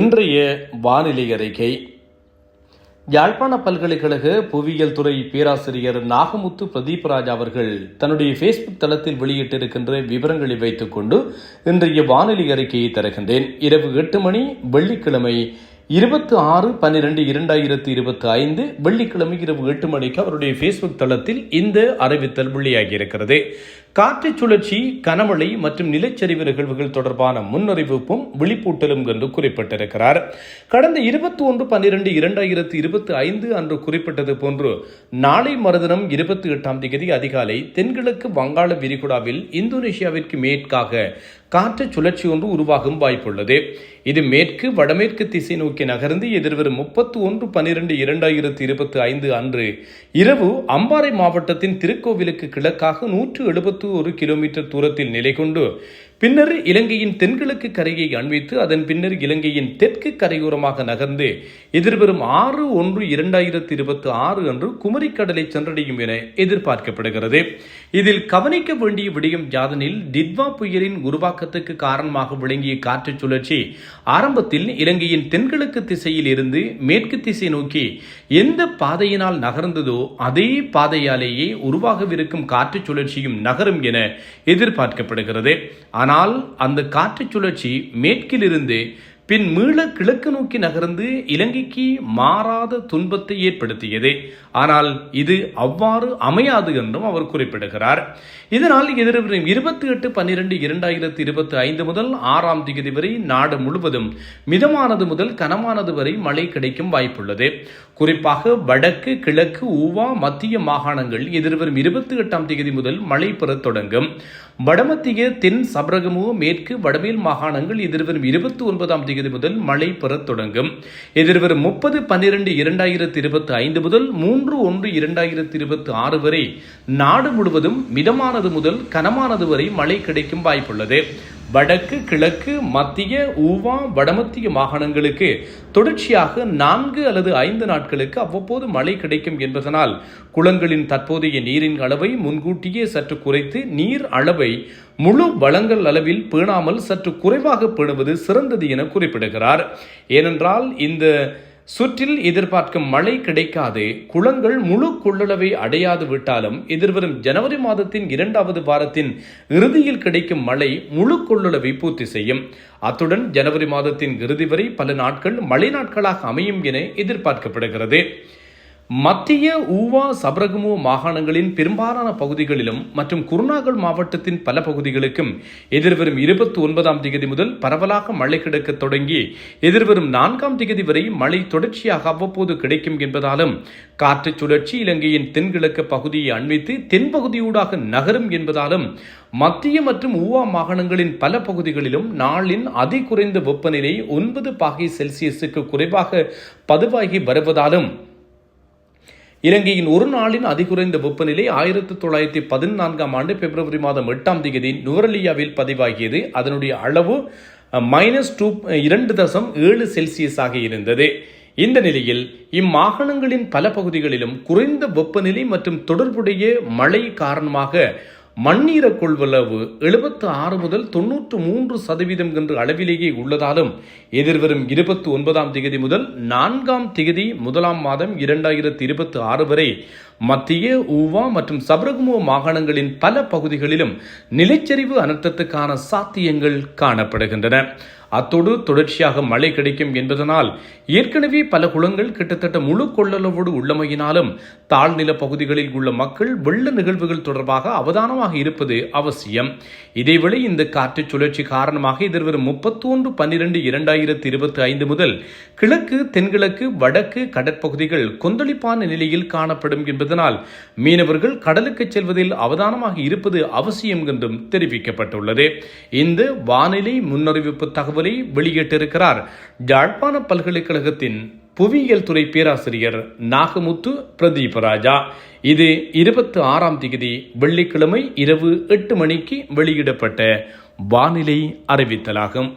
இன்றைய வானிலை அறிக்கை. யாழ்ப்பாண பல்கலைக்கழக புவியியல் துறை பேராசிரியர் நாகமுத்து பிரதீப்ராஜ் அவர்கள் தன்னுடைய ஃபேஸ்புக் தளத்தில் வெளியிட்டிருக்கின்ற விவரங்களை வைத்துக்கொண்டு இன்றைய வானிலை அறிக்கையை தருகின்றேன். இரவு எட்டு மணி வெள்ளிக்கிழமை இருபத்தி ஆறு பன்னிரெண்டு இரண்டாயிரத்தி இருபத்தி ஐந்து வெள்ளிக்கிழமை இரவு எட்டு மணிக்கு அவருடைய ஃபேஸ்புக் தளத்தில் இந்த அறிவித்தல் வெளியாகி இருக்கிறது காற்று சுழற்சி கனமழை மற்றும் நிலச்சரிவு நிகழ்வுகள் தொடர்பான முன்னறிவிப்பும் விழிப்பூட்டலும் என்று குறிப்பிட்டிருக்கிறார். கடந்த இருபத்தி ஒன்று பன்னிரெண்டு இரண்டாயிரத்தி இருபத்தி ஐந்து அன்று குறிப்பிட்டது போன்று நாளை மறுதினம் இருபத்தி எட்டாம் தேதி அதிகாலை தென்கிழக்கு வங்காள விரிகுடாவில் இந்தோனேஷியாவிற்கு மேற்காக காற்று சுழற்சி ஒன்று உருவாகும் வாய்ப்புள்ளது. இது மேற்கு வடமேற்கு திசை நோக்கி நகர்ந்து எதிர்வரும் முப்பத்தி ஒன்று பன்னிரெண்டு இரண்டாயிரத்தி இருபத்தி ஐந்து அன்று இரவு அம்பாறை மாவட்டத்தின் திருக்கோவிலுக்கு கிழக்காக நூற்று எழுபத்தி ஒரு கிலோமீட்டர் தூரத்தில் நிலை கொண்டு பின்னர் இலங்கையின் தென்கிழக்கு கரையை அண்மித்து அதன் பின்னர் இலங்கையின் தெற்கு கரையோரமாக நகர்ந்து எதிர்வரும் ஆறு ஒன்று இரண்டாயிரத்தி இருபத்தி ஆறு அன்று குமரிக்கடலை சென்றடையும் என எதிர்பார்க்கப்படுகிறது. இதில் கவனிக்க வேண்டிய விடயம் யாதனில் டிட்வா புயலின் உருவாக்கத்துக்கு காரணமாக விளங்கிய காற்று சுழற்சி ஆரம்பத்தில் இலங்கையின் தென்கிழக்கு திசையில் இருந்து மேற்கு திசை நோக்கி எந்த பாதையினால் நகர்ந்ததோ அதே பாதையாலேயே உருவாகவிருக்கும் காற்று சுழற்சியும் நகரும் என எதிர்பார்க்கப்படுகிறது. ஆனால் ஆனால் அந்த காற்று சுழற்சி மேற்கிலிருந்து பின் மீள கிழக்கு நோக்கி நகர்ந்து இலங்கைக்கு மாறாத துன்பத்தை ஏற்படுத்தியது. ஆனால் இது அவ்வாறு அமையாது என்றும் அவர் குறிப்பிடுகிறார். இதனால் எதிர்வரும் இருபத்தி எட்டு பன்னிரண்டு இரண்டாயிரத்தி இருபத்தி ஐந்து முதல் ஆறாம் தேதி வரை நாடு முழுவதும் மிதமானது முதல் கனமானது வரை மழை கிடைக்கும் வாய்ப்புள்ளது. குறிப்பாக வடக்கு கிழக்கு ஊவா மத்திய மாகாணங்கள் எதிர்வரும் இருபத்தி எட்டாம் தேதி முதல் மழை பெறத் தொடங்கும். வடமத்திய தென் சபரகமு மேற்கு வடமேல் மாகாணங்கள் எதிர்வரும் இருபத்தி ஒன்பதாம் தேதி முதல் மழை பெறத் தொடங்கும். எதிர்வரும் முப்பது பன்னிரண்டு இரண்டாயிரத்தி இருபத்தி ஐந்து முதல் மூன்று ஒன்று இரண்டாயிரத்தி இருபத்தி ஆறு வரை நாடு முழுவதும் மிதமானது முதல் கனமானது வரை மழை கிடைக்கும் வாய்ப்புள்ளது. வடக்கு கிழக்கு மத்திய ஊவா வடமத்திய மாகாணங்களுக்கு தொடர்ச்சியாக நான்கு அல்லது ஐந்து நாட்களுக்கு அவ்வப்போது மழை கிடைக்கும் என்பதனால் குளங்களின் தற்போதைய நீரின் அளவை முன்கூட்டியே சற்று குறைத்து நீர் அளவை முழு வளங்கள் அளவில் பேணாமல் சற்று குறைவாக பேணுவது சிறந்தது என குறிப்பிடுகிறார். ஏனென்றால் இந்த சுற்றில் எதிர்பார்க்கும் மழை கிடைக்காது குளங்கள் முழு கொள்ளளவை அடையாது விட்டாலும் எதிர்வரும் ஜனவரி மாதத்தின் இரண்டாவது வாரத்தின் இறுதியில் கிடைக்கும் மழை முழு கொள்ளளவை பூர்த்தி செய்யும். அத்துடன் ஜனவரி மாதத்தின் இறுதி வரை பல நாட்கள் மழை நாட்களாக அமையும் என எதிர்பார்க்கப்படுகிறது. மத்திய ஊவா சபரகமு மாகாணங்களின் பெரும்பாலான பகுதிகளிலும் மற்றும் குருநாகல் மாவட்டத்தின் பல பகுதிகளுக்கும் எதிர்வரும் இருபத்தி ஒன்பதாம் தேதி முதல் பரவலாக மழை கிடைக்க தொடங்கி எதிர்வரும் நான்காம் தேதி வரை மழை தொடர்ச்சியாக அவ்வப்போது கிடைக்கும் என்பதாலும் காற்று சுழற்சி இலங்கையின் தென்கிழக்கு பகுதியை அண்மித்து தென்பகுதியூடாக நகரும் என்பதாலும் மத்திய மற்றும் ஊவா மாகாணங்களின் பல பகுதிகளிலும் நாளின் அதி குறைந்த வெப்பநிலை ஒன்பது பாகை செல்சியஸுக்கு குறைவாக பதிவாகி வருவதாலும் இலங்கையின் ஒரு நாளின் அதிகுறைந்த வெப்பநிலை ஆயிரத்தி தொள்ளாயிரத்தி பதினான்காம் ஆண்டு பிப்ரவரி மாதம் எட்டாம் தேதி நுவரலியாவில் பதிவாகியது. அதனுடைய அளவு மைனஸ் டூ இரண்டு தசம் ஏழு செல்சியஸாக இருந்தது. இந்த நிலையில் இம்மாகாணங்களின் பல பகுதிகளிலும் குறைந்த வெப்பநிலை மற்றும் தொடர்புடைய மழை காரணமாக மண்ணீர கொள்வளவு எழுபத்து ஆறு முதல் தொன்னூற்று மூன்று சதவீதம் என்ற அளவிலேயே உள்ளதாலும் எதிர்வரும் இருபத்தி ஒன்பதாம் திகதி முதல் நான்காம் திகதி முதலாம் மாதம் இரண்டாயிரத்தி இருபத்தி ஆறு வரை மத்திய ஊவா மற்றும் சபரகுமோ மாகாணங்களின் பல பகுதிகளிலும் நிலச்சரிவு அனர்த்தத்துக்கான சாத்தியங்கள் காணப்படுகின்றன. அத்தோடு தொடர்ச்சியாக மழை கிடைக்கும் என்பதனால் ஏற்கனவே பல குளங்கள் கிட்டத்தட்ட முழு கொள்ளளவோடு உள்ளமையினாலும் தாழ்நில பகுதிகளில் உள்ள மக்கள் வெள்ள நிகழ்வுகள் தொடர்பாக அவதானமாக இருப்பது அவசியம். இதேவேளை இந்த காற்று சுழற்சி காரணமாக எதிர்வரும் முப்பத்தொன்று பன்னிரண்டு இரண்டாயிரத்தி இருபத்தி ஐந்து முதல் கிழக்கு தென்கிழக்கு வடக்கு கடற்பகுதிகள் கொந்தளிப்பான நிலையில் காணப்படும் என்பதனால் மீனவர்கள் கடலுக்கு செல்வதில் அவதானமாக இருப்பது அவசியம் என்றும் தெரிவிக்கப்பட்டுள்ளது. இந்த வானிலை முன்னறிவிப்பு தகவலை வெளியிட்டிருக்கிறார் யாழ்ப்பாண பல்கலைக்கழகத்தின் புவியியல் துறை பேராசிரியர் நாகமுத்து பிரதீபராஜா. இது இருபத்தி ஆறாம் தேதி வெள்ளிக்கிழமை இரவு எட்டு மணிக்கு வெளியிடப்பட்ட வானிலை அறிவித்தலாகும்.